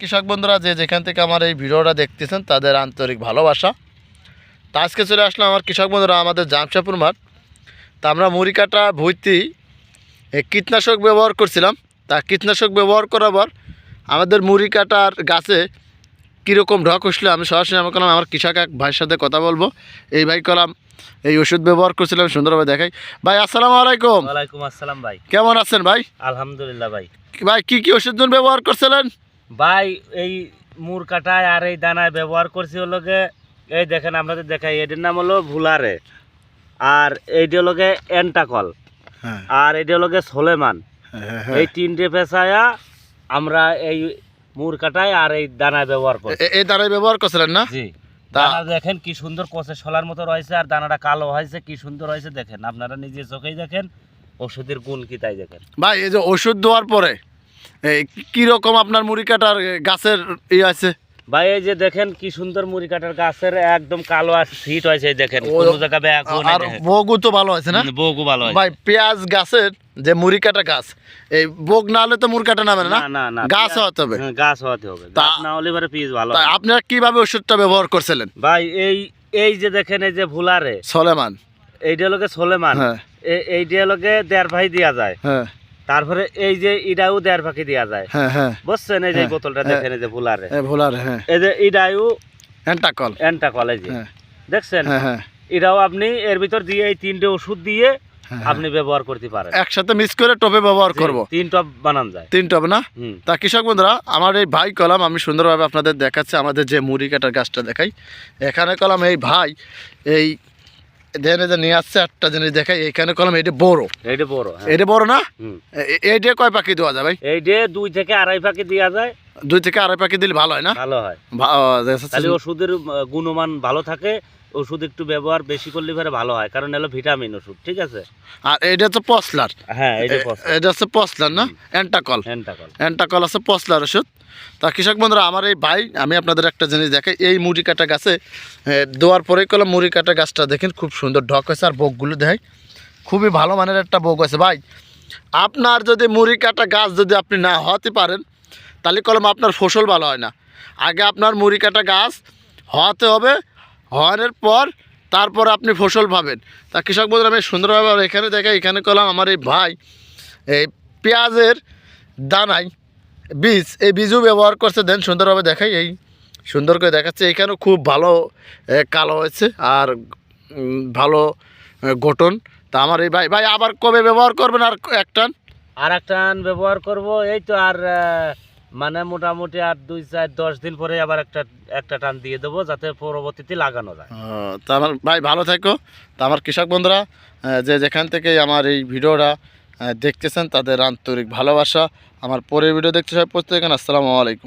কৃষক বন্ধুরা যে যেখান থেকে আমার এই ভিডিওটা দেখতেছেন তাদের আন্তরিক ভালোবাসা। তা আজকে চলে আসলাম আমার কৃষক বন্ধুরা আমাদের জামশাপুর মাঠ। তা আমরা মুড়ি কাটা ভুইতি এই কীটনাশক ব্যবহার করছিলাম। তা কীটনাশক ব্যবহার করার পর আমাদের মুড়ি কাটার গাছে কীরকম ঢক উঠল আমি সরাসরি আমি করলাম আমার কৃষক এক ভাইয়ের সাথে কথা বলব। এই ভাই কলাম এই ওষুধ ব্যবহার করছিলাম সুন্দরভাবে দেখাই। ভাই আসসালামু আলাইকুম। ওয়ালাইকুম আসসালাম ভাই। কেমন আছেন ভাই? আলহামদুলিল্লাহ ভাই। ভাই কি কি ওষুধ ব্যবহার করছিলেন? ভাই এই মুর কাটায় আর এই দানায় ব্যবহার করছি হলো এই দেখেন আপনাদের দেখাই এটির নাম হলো ভুলারে। আর এইটি হলো এন্টাকল। হ্যাঁ। আর এটি হলো সোলেমান। এই তিনটে পেশায়া আমরা এই মুর কাটায় আর এই দানায় ব্যবহার করি এই দ্বারাই ব্যবহার করছিলেন না? জি। দানা দেখেন কি সুন্দর কষে শলার মতো রয়েছে আর দানাটা কালো হয়েছে কি সুন্দর হয়েছে দেখেন। আপনারা নিজে চোখেই দেখেন ওষুধের গুণ কি তাই দেখেন। ভাই এই যে ওষুধ দেওয়ার পরে কীরকম আপনার মুড়ি কাটার গাছের ই আছে? ভাই এই যে দেখেন কি সুন্দর মুড়ি কাটার গাছের একদম কালো আর সিট হয়েছে দেখেন। কোনো আর বগু তো ভালো আছে না? বগু ভালো ভাই পেঁয়াজ গাছের যে মুড়ি কাটা গাছ এই বগ না হলে তো মুড়ি কাটা নামে না? না না গাছ হতে হবে। হ্যাঁ, গাছ হতে হবে। না হলে এবারে পিস ভালো। আপনারা কীভাবে ওষুধটা ব্যবহার করছিলেন? ভাই এই এই যে দেখেন এই যে ভুলারে সলেমান। এইটা লোকে সোলেমান। হ্যাঁ। এ- এইটা লোকে দেড় ভাই দেওয়া যায়। হ্যাঁ। তারপরে এই যে ইডাও দেড় ভাকি দেওয়া যায়। হ্যাঁ হ্যাঁ। বুঝছেন? এই যে হ্যাঁ, বোতলটা। দেখেন এই যে ভুলারে। ভোলার হ্যাঁ। এই যে ইডাইও এন্টাকল এন্টা কলেজে হ্যাঁ। দেখছেন? হ্যাঁ হ্যাঁ। এটাও আপনি এর ভিতর দিয়ে এই তিনটে ওষুধ দিয়ে আপনি ব্যবহার করতে পারেন। একসাথে মিক্স করে টপে ব্যবহার করব। তিন টপ বানান যায়। তিন টপ না? তা কৃষক বন্ধুরা আমার এই ভাই কলাম আমি সুন্দরভাবে আপনাদের দেখাচ্ছি আমাদের যে মুড়ি কাটার গাছটা দেখাই। এখানে কলাম এই ভাই এই দেনে যে নিয়ে আসছে একটা জিনিস দেখাই এখানে কলাম এটা বড়। এইটা বড় হ্যাঁ। এটা বড় না? এইটা কয় পাখি দেওয়া যায় ভাই? এইটা দুই থেকে আড়াই পাখি দেওয়া যায়। দুই থেকে আড়াই পাখি দিলে ভালো হয় না? ভালো হয়। তাহলে ওষুধের গুণমান ভালো থাকে ওষুধ একটু ব্যবহার বেশি করলে পরে ভালো হয় কারণ এলো ভিটামিন ওষুধ ঠিক আছে? আর এটা হচ্ছে পসলার। হ্যাঁ এটা হচ্ছে পসলার না? অ্যান্টাকল হ্যান্টাকল অ্যান্টাকল আছে পসলার ওষুধ। তা কৃষক বন্ধুরা আমার এই ভাই আমি আপনাদের একটা জিনিস দেখাই। এই মুড়ি কাটা গাছে দেওয়ার পরেই কলাম মুড়ি কাটা গাছটা দেখেন খুব সুন্দর ঢক হয়েছে আর বকগুলো দেখাই। খুবই ভালো মানের একটা বক আছে ভাই আপনার যদি মুড়ি কাটা গাছ যদি আপনি না হতে পারেন তাহলে কলম আপনার ফসল ভালো হয় না। আগে আপনার মুড়ি কাটা গাছ হওয়াতে হবে, হওয়ানোর পর তারপর আপনি ফসল পাবেন। তা কৃষক বন্ধুরা, আমি সুন্দরভাবে এখানে দেখাই, এখানে কলাম আমার এই ভাই, এই পেঁয়াজের দানাই বীজ, এই বীজও ব্যবহার করছে। দেন সুন্দরভাবে দেখাই, এই সুন্দর করে দেখাচ্ছে। এখানেও খুব ভালো কালো হয়েছে আর ভালো গঠন। তা আমার এই ভাই ভাই আবার কবে ব্যবহার করবেন আর এক টান আর একটা ব্যবহার করব, এই তো আর মানে মোটামুটি আর দুই চার দশ দিন পরে আবার একটা একটা টান দিয়ে দেবো যাতে পরবর্তীতে লাগানো যায়। তা আমার ভাই ভালো থাকো। তা আমার কৃষক বন্ধুরা যে যেখান থেকে আমার এই ভিডিওটা দেখতেছেন তাদের আন্তরিক ভালোবাসা। আমার পরের ভিডিও দেখতে সবাই প্রত্যেক আসসালামু আলাইকুম।